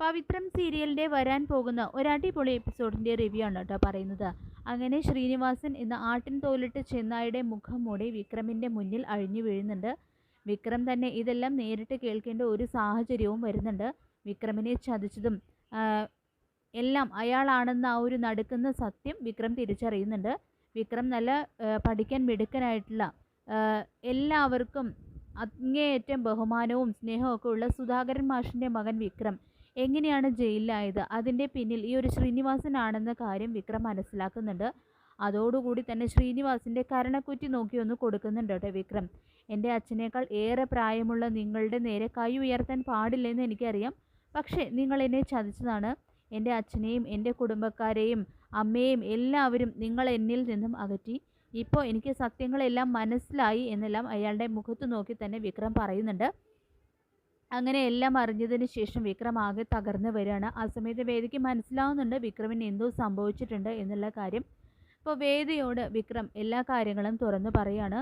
പവിത്രം സീരിയലിന്റെ വരാൻ പോകുന്ന ഒരടിപൊളി എപ്പിസോഡിന്റെ റിവ്യൂ ആണ് കേട്ടോ പറയുന്നത്. അങ്ങനെ ശ്രീനിവാസൻ എന്ന ആട്ടിൻ തോലിട്ട് ചെന്നായുടെ മുഖം മൂടി വിക്രമിന്റെ മുന്നിൽ അഴിഞ്ഞു വീഴുന്നുണ്ട്. വിക്രം തന്നെ ഇതെല്ലാം നേരിട്ട് കേൾക്കേണ്ട ഒരു സാഹചര്യവും വരുന്നുണ്ട്. വിക്രമിനെ ചതിച്ചതും എല്ലാം അയാളാണെന്ന ആ ഒരു നടുക്കുന്ന സത്യം വിക്രം തിരിച്ചറിയുന്നുണ്ട്. വിക്രം നല്ല പഠിക്കാൻ മിടുക്കനായിട്ടുള്ള എല്ലാവർക്കും അങ്ങേയറ്റം ബഹുമാനവും സ്നേഹവും ഒക്കെ ഉള്ള സുധാകരൻ മാഷിന്റെ മകൻ വിക്രം എങ്ങനെയാണ് ജയിലിലായത്? അതിന്റെ പിന്നിൽ ഈ ഒരു ശ്രീനിവാസനാണെന്ന കാര്യം വിക്രം മനസ്സിലാക്കുന്നുണ്ട്. അതോടുകൂടി തന്നെ ശ്രീനിവാസിന്റെ കരണക്കുറ്റി നോക്കി ഒന്ന് കൊടുക്കുന്നുണ്ട് കേട്ടോ വിക്രം. എന്റെ അച്ഛനേക്കാൾ ഏറെ പ്രായമുള്ള നിങ്ങളുടെ നേരെ കൈ ഉയർത്താൻ പാടില്ലെന്ന് എനിക്കറിയാം. പക്ഷേ നിങ്ങൾ എന്നെ ചതിച്ചതാണ്. എന്റെ അച്ഛനെയും എന്റെ കുടുംബക്കാരെയും അമ്മയെയും എല്ലാവരും നിങ്ങൾ എന്നിൽ നിന്നും അകറ്റി. ഇപ്പോൾ എനിക്ക് സത്യങ്ങളെല്ലാം മനസ്സിലായി എന്നെല്ലാം അയാളുടെ മുഖത്ത് നോക്കി തന്നെ വിക്രം പറയുന്നുണ്ട്. അങ്ങനെ എല്ലാം അറിഞ്ഞതിന് ശേഷം വിക്രം ആകെ തകർന്നു വരികയാണ്. ആ സമയത്ത് വേദിക്ക് മനസ്സിലാവുന്നുണ്ട് വിക്രമിന് എന്തോ സംഭവിച്ചിട്ടുണ്ട് എന്നുള്ള കാര്യം. അപ്പോൾ വേദിയോട് വിക്രം എല്ലാ കാര്യങ്ങളും തുറന്നു പറയാണ്.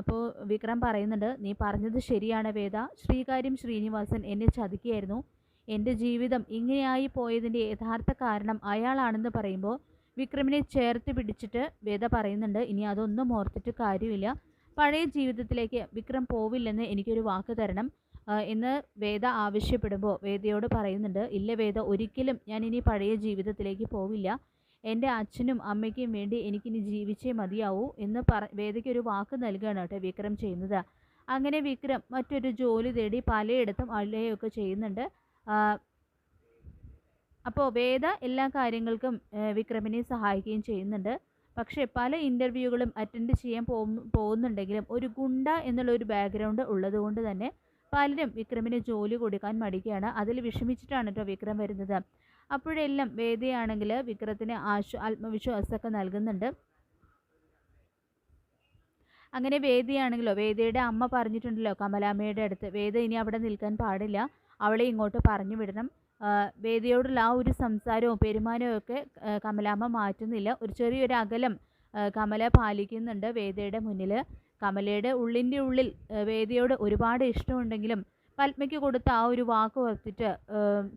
അപ്പോൾ വിക്രം പറയുന്നുണ്ട് നീ പറഞ്ഞത് ശരിയാണ് വേദ. ശ്രീകാര്യം ശ്രീനിവാസൻ എന്നെ ചതിക്കുകയായിരുന്നു. എന്റെ ജീവിതം ഇങ്ങനെയായി പോയതിന്റെ യഥാർത്ഥ കാരണം അയാളാണെന്ന് പറയുമ്പോൾ വിക്രമിനെ ചേർത്ത് പിടിച്ചിട്ട് വേദ പറയുന്നുണ്ട് ഇനി അതൊന്നും ഓർത്തിട്ട് കാര്യമില്ല. പഴയ ജീവിതത്തിലേക്ക് വിക്രം പോവില്ലെന്ന് എനിക്കൊരു വാക്ക് തരണം. എന്ന് വേദ ആവശ്യപ്പെടുമ്പോൾ വേദയോട് പറയുന്നുണ്ട് ഇല്ല വേദ ഒരിക്കലും ഞാൻ ഇനി പഴയ ജീവിതത്തിലേക്ക് പോവില്ല. എന്റെ അച്ഛനും അമ്മയ്ക്കും വേണ്ടി എനിക്കിനി ജീവിച്ചേ മതിയാവൂ എന്ന് പറ വേദയ്ക്ക് ഒരു വാക്ക് നൽകുകയാണ് കേട്ടോ വിക്രം ചെയ്യുന്നത്. അങ്ങനെ വിക്രം മറ്റൊരു ജോലി തേടി പലയിടത്തും അള്ളയൊക്കെ ചെയ്യുന്നുണ്ട്. അപ്പോൾ വേദ എല്ലാ കാര്യങ്ങൾക്കും വിക്രമിനെ സഹായിക്കുകയും ചെയ്യുന്നുണ്ട്. പക്ഷേ പല ഇന്റർവ്യൂകളും അറ്റൻഡ് ചെയ്യാൻ പോകും പോകുന്നുണ്ടെങ്കിലും ഒരു ഗുണ്ട എന്നുള്ള ഒരു ബാക്ക്ഗ്രൗണ്ട് ഉള്ളതുകൊണ്ട് തന്നെ പലരും വിക്രമിന് ജോലി കൊടുക്കാൻ മടിക്കുകയാണ്. അതിൽ വിഷമിച്ചിട്ടാണ് കേട്ടോ വിക്രം വരുന്നത്. അപ്പോഴെല്ലാം വേദിയാണെങ്കിൽ വിക്രത്തിന് ആശ്വ ആത്മവിശ്വാസമൊക്കെ നൽകുന്നുണ്ട്. അങ്ങനെ വേദിയാണെങ്കിലോ വേദിയുടെ അമ്മ പറഞ്ഞിട്ടുണ്ടല്ലോ കമലാമ്മയുടെ അടുത്ത് വേദ ഇനി അവിടെ നിൽക്കാൻ പാടില്ല. അവളെ ഇങ്ങോട്ട് പറഞ്ഞു വിടണം. വേദിയോടുള്ള ആ ഒരു സംസാരവും പെരുമാനവും ഒക്കെ കമലാമ്മ മാറ്റുന്നില്ല. ഒരു ചെറിയൊരു അകലം കമല പാലിക്കുന്നുണ്ട് വേദയുടെ മുന്നിൽ കമലയുടെ ഉള്ളിന്റെ ഉള്ളിൽ വേദിയോട് ഒരുപാട് ഇഷ്ടമുണ്ടെങ്കിലും പത്മയ്ക്ക് കൊടുത്ത ആ ഒരു വാക്ക് ഓർത്തിട്ട്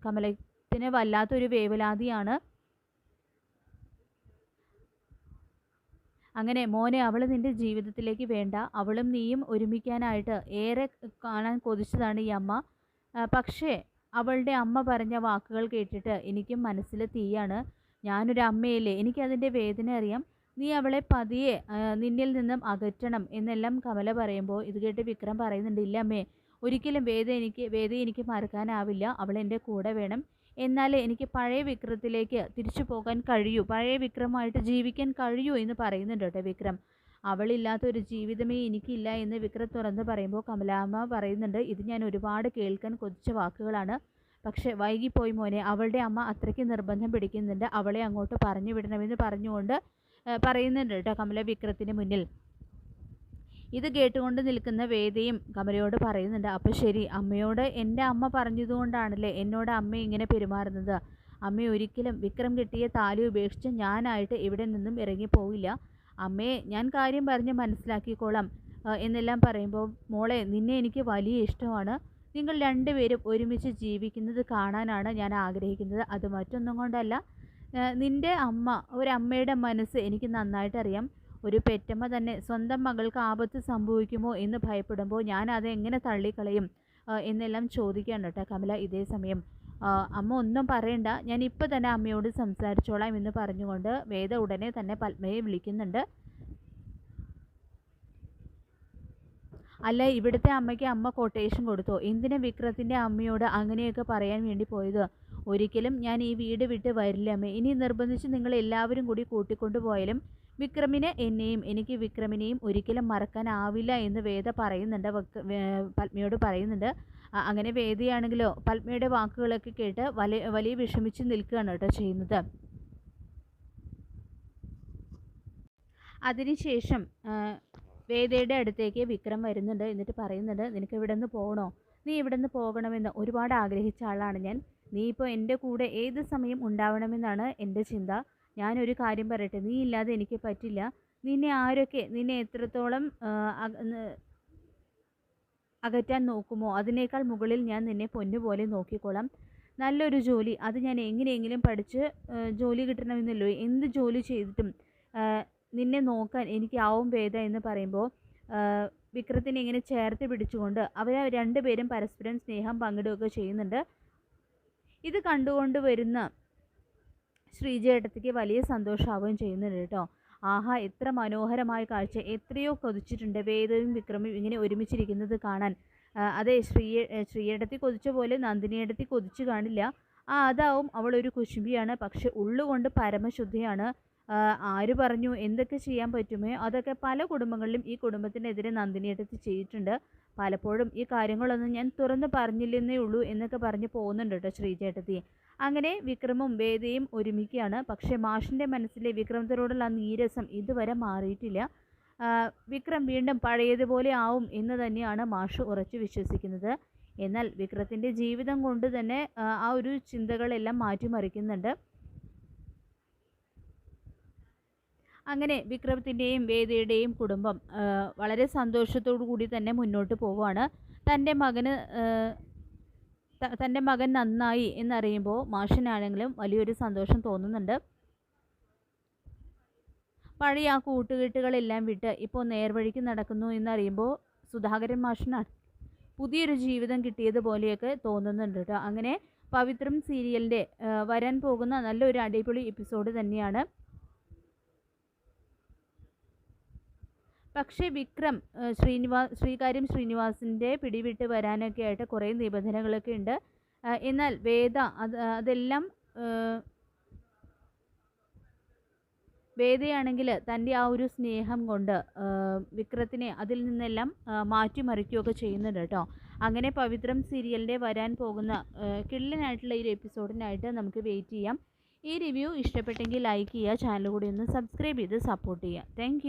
കമലത്തിന് വല്ലാത്തൊരു വേവലാതിയാണ്. അങ്ങനെ മോനെ അവൾ നിന്റെ ജീവിതത്തിലേക്ക് വേണ്ട. അവളും നീയും ഒരുമിക്കാനായിട്ട് ഏറെ കാണാൻ കൊതിച്ചതാണ് ഈ അമ്മ. പക്ഷേ അവളുടെ അമ്മ പറഞ്ഞ വാക്കുകൾ കേട്ടിട്ട് എനിക്കും മനസ്സിൽ തീയാണ്. ഞാനൊരു അമ്മയല്ലേ എനിക്കതിന്റെ വേദന അറിയാം. നീ അവളെ പതിയെ നിന്നിൽ നിന്നും അകറ്റണം എന്നെല്ലാം കമല പറയുമ്പോൾ ഇത് കേട്ട് വിക്രം പറയുന്നുണ്ട് ഇല്ല അമ്മേ ഒരിക്കലും വേദ എനിക്ക് വേദ എനിക്ക് മറക്കാനാവില്ല അവൾ എന്റെ കൂടെ വേണം. എന്നാൽ എനിക്ക് പഴയ വിക്രത്തിലേക്ക് തിരിച്ചു പോകാൻ കഴിയൂ പഴയ വിക്രമായിട്ട് ജീവിക്കാൻ കഴിയൂ എന്ന് പറയുന്നുണ്ട് കേട്ടോ വിക്രം. അവളില്ലാത്ത ഒരു ജീവിതമേ എനിക്കില്ല എന്ന് വിക്രം തുറന്ന് പറയുമ്പോൾ കമലാമ്മ പറയുന്നുണ്ട് ഇത് ഞാൻ ഒരുപാട് കേൾക്കാൻ കൊതിച്ച വാക്കുകളാണ്. പക്ഷേ വൈകിപ്പോയി മോനെ അവളുടെ അമ്മ അത്രയ്ക്ക് നിർബന്ധം പിടിക്കുന്നുണ്ട് അവളെ അങ്ങോട്ട് പറഞ്ഞു വിടണമെന്ന് പറഞ്ഞുകൊണ്ട് പറയുന്നുണ്ട് കേട്ടോ കമല വിക്രത്തിന് മുന്നിൽ. ഇത് കേട്ടുകൊണ്ട് നിൽക്കുന്ന വേദയും കമലയോട് പറയുന്നുണ്ട് അപ്പോൾ ശരി അമ്മയോട് എന്റെ അമ്മ പറഞ്ഞതുകൊണ്ടാണല്ലേ എന്നോട് അമ്മ ഇങ്ങനെ പെരുമാറുന്നത്? അമ്മ ഒരിക്കലും വിക്രം കിട്ടിയ താലി ഉപേക്ഷിച്ച് ഞാനായിട്ട് ഇവിടെ നിന്നും ഇറങ്ങിപ്പോവില്ല. അമ്മയെ ഞാൻ കാര്യം പറഞ്ഞ് മനസ്സിലാക്കിക്കോളാം എന്നെല്ലാം പറയുമ്പോൾ മോളെ നിന്നെ എനിക്ക് വലിയ ഇഷ്ടമാണ്. നിങ്ങൾ രണ്ടുപേരും ഒരുമിച്ച് ജീവിക്കുന്നത് കാണാനാണ് ഞാൻ ആഗ്രഹിക്കുന്നത്. അത് മറ്റൊന്നും കൊണ്ടല്ല. നിന്റെ അമ്മ ഒരമ്മയുടെ മനസ്സ് എനിക്ക് നന്നായിട്ട് അറിയാം ഒരു പെറ്റമ്മ തന്നെ സ്വന്തം മകൾക്ക് ആപത്ത് സംഭവിക്കുമോ എന്ന് ഭയപ്പെടുമ്പോൾ ഞാൻ അത് എങ്ങനെ തള്ളിക്കളയും? എന്നെല്ലാം ചോദിക്കുകയാണ് കേട്ടോ കമല ഇതേ സമയം. അമ്മ ഒന്നും പറയണ്ട. ഞാൻ ഇപ്പോൾ തന്നെ അമ്മയോട് സംസാരിച്ചോളാം എന്ന് പറഞ്ഞുകൊണ്ട് വേദ ഉടനെ തന്നെ പത്മയെ വിളിക്കുന്നുണ്ട്. അല്ല ഇവിടുത്തെ അമ്മയ്ക്ക് അമ്മ കൊട്ടേഷൻ കൊടുത്തോ? എന്തിനാ വിക്രത്തിന്റെ അമ്മയോട് അങ്ങനെയൊക്കെ പറയാൻ വേണ്ടി പോയത്? ഒരിക്കലും ഞാൻ ഈ വീട് വിട്ട് വരില്ലമ്മേ ഇനി നിർബന്ധിച്ച് നിങ്ങൾ എല്ലാവരും കൂടി കൂട്ടിക്കൊണ്ടുപോയാലും വിക്രമിനെ എന്നെയും എനിക്ക് വിക്രമിനെയും ഒരിക്കലും മറക്കാനാവില്ല എന്ന് വേദ പറയുന്നുണ്ട് പത്മിയോട് പറയുന്നുണ്ട്. അങ്ങനെ വേദിയാണെങ്കിലോ പത്മിയുടെ വാക്കുകളൊക്കെ കേട്ട് വലിയ വലിയ വിഷമിച്ച് നിൽക്കുകയാണ് കേട്ടോ ചെയ്യുന്നത്. അതിനുശേഷം വേദയുടെ അടുത്തേക്ക് വിക്രം വരുന്നുണ്ട്. എന്നിട്ട് പറയുന്നുണ്ട് നിനക്ക് ഇവിടെ നിന്ന് പോകണോ നീ ഇവിടെ നിന്ന് പോകണമെന്ന് ഒരുപാട് ആഗ്രഹിച്ച ആളാണ് ഞാൻ. നീ ഇപ്പോൾ എന്റെ കൂടെ ഏത് സമയം ഉണ്ടാവണമെന്നാണ് എന്റെ ചിന്ത. ഞാനൊരു കാര്യം പറയട്ടെ നീ ഇല്ലാതെ എനിക്ക് പറ്റില്ല. നിന്നെ ആരൊക്കെ നിന്നെ എത്രത്തോളം അകറ്റാൻ നോക്കുമോ അതിനേക്കാൾ മുകളിൽ ഞാൻ നിന്നെ പൊന്നുപോലെ നോക്കിക്കോളാം. നല്ലൊരു ജോലി അത് ഞാൻ എങ്ങനെയെങ്കിലും പഠിച്ച് ജോലി കിട്ടണമെന്നല്ലോ? എന്ത് ജോലി ചെയ്തിട്ടും നിന്നെ നോക്കാൻ എനിക്കാവും വേദ എന്ന് പറയുമ്പോൾ വിക്രത്തിനെ ഇങ്ങനെ ചേർത്ത് പിടിച്ചുകൊണ്ട് അവർ രണ്ടുപേരും പരസ്പരം സ്നേഹം പങ്കിടുകയൊക്കെ ചെയ്യുന്നുണ്ട്. ഇത് കണ്ടുകൊണ്ട് വരുന്ന ശ്രീജേട്ടത്തിക്ക് വലിയ സന്തോഷമാവുകയും ചെയ്യുന്നുണ്ട് കേട്ടോ. ആഹാ എത്ര മനോഹരമായ കാഴ്ച. എത്രയോ കൊതിച്ചിട്ടുണ്ട് വേദവും വിക്രമും ഇങ്ങനെ ഒരുമിച്ചിരിക്കുന്നത് കാണാൻ. അതെ ശ്രീ ശ്രീയേടത്തി കൊതിച്ച പോലെ നന്ദിനിയേടത്തി കൊതിച്ചു കാണില്ല. ആ അതാവും അവൾ ഒരു കുശുമ്പിയാണ്. പക്ഷെ ഉള്ളുകൊണ്ട് പരമശുദ്ധിയാണ്. ആര് പറഞ്ഞു? എന്തൊക്കെ ചെയ്യാൻ പറ്റുമോ? അതൊക്കെ പല കുടുംബങ്ങളിലും ഈ കുടുംബത്തിനെതിരെ നന്ദിനിയെടുത്ത് ചെയ്തിട്ടുണ്ട്. പലപ്പോഴും ഈ കാര്യങ്ങളൊന്നും ഞാൻ തുറന്ന് പറഞ്ഞില്ലെന്നേ ഉള്ളൂ എന്നൊക്കെ പറഞ്ഞ് പോകുന്നുണ്ട് കേട്ടോ ശ്രീചേട്ടത്തി. അങ്ങനെ വിക്രമും വേദയും ഒരുമിക്കുകയാണ്. പക്ഷേ മാഷിന്റെ മനസ്സിലെ വിക്രമത്തിനോടുള്ള നീരസം ഇതുവരെ മാറിയിട്ടില്ല. വിക്രം വീണ്ടും പഴയതുപോലെ ആവും എന്ന് തന്നെയാണ് മാഷ് ഉറച്ചു വിശ്വസിക്കുന്നത്. എന്നാൽ വിക്രത്തിന്റെ ജീവിതം കൊണ്ട് തന്നെ ആ ഒരു ചിന്തകളെല്ലാം മാറ്റിമറിക്കുന്നുണ്ട്. അങ്ങനെ വിക്രമത്തിന്റെയും വേദയുടെയും കുടുംബം വളരെ സന്തോഷത്തോടു കൂടി തന്നെ മുന്നോട്ട് പോവുകയാണ്. തന്റെ മകന് തന്റെ മകൻ നന്നായി എന്നറിയുമ്പോൾ മാഷിനാണെങ്കിലും വലിയൊരു സന്തോഷം തോന്നുന്നുണ്ട്. പഴയ ആ കൂട്ടുകെട്ടുകളെല്ലാം വിട്ട് ഇപ്പോൾ നേർവഴിക്ക് നടക്കുന്നു എന്നറിയുമ്പോൾ സുധാകരൻ മാഷിനാണ് പുതിയൊരു ജീവിതം കിട്ടിയതുപോലെയൊക്കെ തോന്നുന്നുണ്ട് കേട്ടോ. അങ്ങനെ പവിത്രം സീരിയലിന്റെ വരാൻ പോകുന്ന നല്ലൊരു അടിപൊളി എപ്പിസോഡ് തന്നെയാണ്. പക്ഷേ വിക്രം ശ്രീനിവാ ശ്രീകാര്യം ശ്രീനിവാസിന്റെ പിടിവിട്ട് വരാനൊക്കെ ആയിട്ട് കുറേ നിബന്ധനകളൊക്കെ ഉണ്ട്. എന്നാൽ വേദ അത് അതെല്ലാം വേദയാണെങ്കിൽ തന്റെ ആ ഒരു സ്നേഹം കൊണ്ട് വിക്രത്തിനെ അതിൽ നിന്നെല്ലാം മാറ്റിമറിക്കുകയൊക്കെ ചെയ്യുന്നുണ്ട് കേട്ടോ. അങ്ങനെ പവിത്രം സീരിയലിന്റെ വരാൻ പോകുന്ന കിള്ളനായിട്ടുള്ള ഈ ഒരു എപ്പിസോഡിനായിട്ട് നമുക്ക് വെയിറ്റ് ചെയ്യാം. ഈ റിവ്യൂ ഇഷ്ടപ്പെട്ടെങ്കിൽ ലൈക്ക് ചെയ്യുക ചാനൽ കൂടി ഒന്ന് സബ്സ്ക്രൈബ് ചെയ്ത് സപ്പോർട്ട് ചെയ്യുക. താങ്ക്